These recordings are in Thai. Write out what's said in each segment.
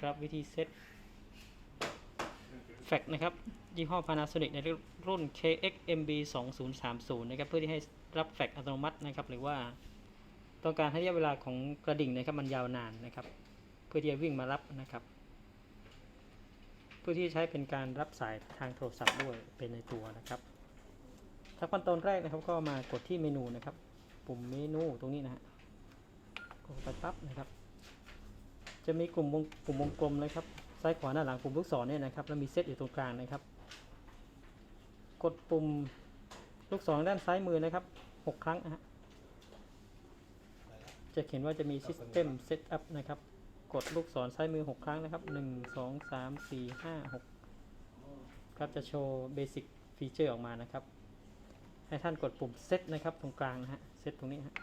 ครับวิธีเซตแฟกนะครับ ยี่ห้อ Panasonic ในรุ่น KXMB 2030นะครับ เพื่อที่ให้รับแฟกอัตโนมัตินะครับ หรือว่าต้องการให้ระยะเวลาของกระดิ่งนะครับมันยาวนานนะครับ เพื่อที่จะวิ่งมารับนะครับ เพื่อที่ใช้เป็นการรับสายทางโทรศัพท์ด้วยเป็นในตัวนะครับถ้าขั้นตอนแรกนะครับก็มากดที่เมนูนะครับ ปุ่มเมนูตรงนี้นะฮะกดไปปั๊บนะครับ จะมีกลุ่มวงกลุ่มวงกลมเลยครับ ซ้ายขวาหน้าหลังปุ่มลูกศรเนี่ยนะครับ แล้วมีเซตอยู่ตรงกลางนะครับ กดปุ่มลูกศรด้านซ้ายมือนะครับหกครั้งนะฮะ จะเขียนว่าจะมี System Setup นะครับ กดลูกศรซ้ายมือ 6 ครั้งนะครับ 1 2 3 4 5 6 ครับจะโชว์ Basic Feature ออกมานะครับ ให้ท่านกดปุ่ม Set นะครับ ตรงกลางนะฮะ Set ตรงนี้ฮะ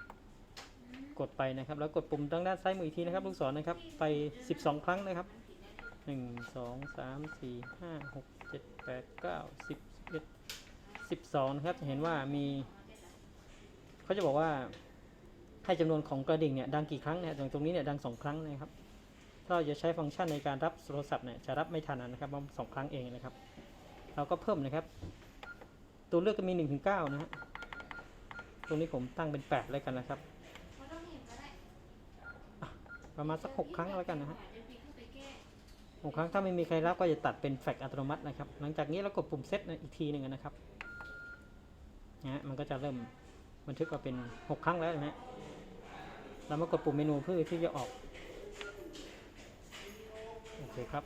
กดไปนะครับ แล้วกดปุ่มทางด้านซ้ายมืออีกทีนะครับ ลูกศรนะครับ ไป 12 ครั้งนะครับ 1 2 3 4 5 6 7 8 9 10 11 12นะครับ จะเห็นว่ามี เขาจะบอกว่าให้จำนวนของกระดิ่งเนี่ยดังกี่ครั้งเนี่ยอย่างตรงนี้เนี่ยดังสองครั้งนะครับถ้าเราจะใช้ฟังก์ชันในการรับโทรศัพท์เนี่ยจะรับไม่ทันนะครับเพราสองครั้งเองนะครับ เราก็เพิ่มนะครับ ตัวเลือกก็มี1นถึงเนะฮะตรงนี้ผมตั้งเป็น 8 แล้วกันนะครับ ประมาณสัก6ครั้งแล้วกันนะฮะหกครั้งถ้าไม่มีใครรับก็จะตัดเป็นแฟกอัตโนมัตินะครับ หลังจากนี้เรากดปุ่มเซตอีกทีหนึ่งนะครับนะฮะมันก็จะเริ่มบันทึกว่าเป็น6ครั้งแล้วนะฮะเรามากดปุ่มเมนูเพื่อที่จะออกโอเคครับ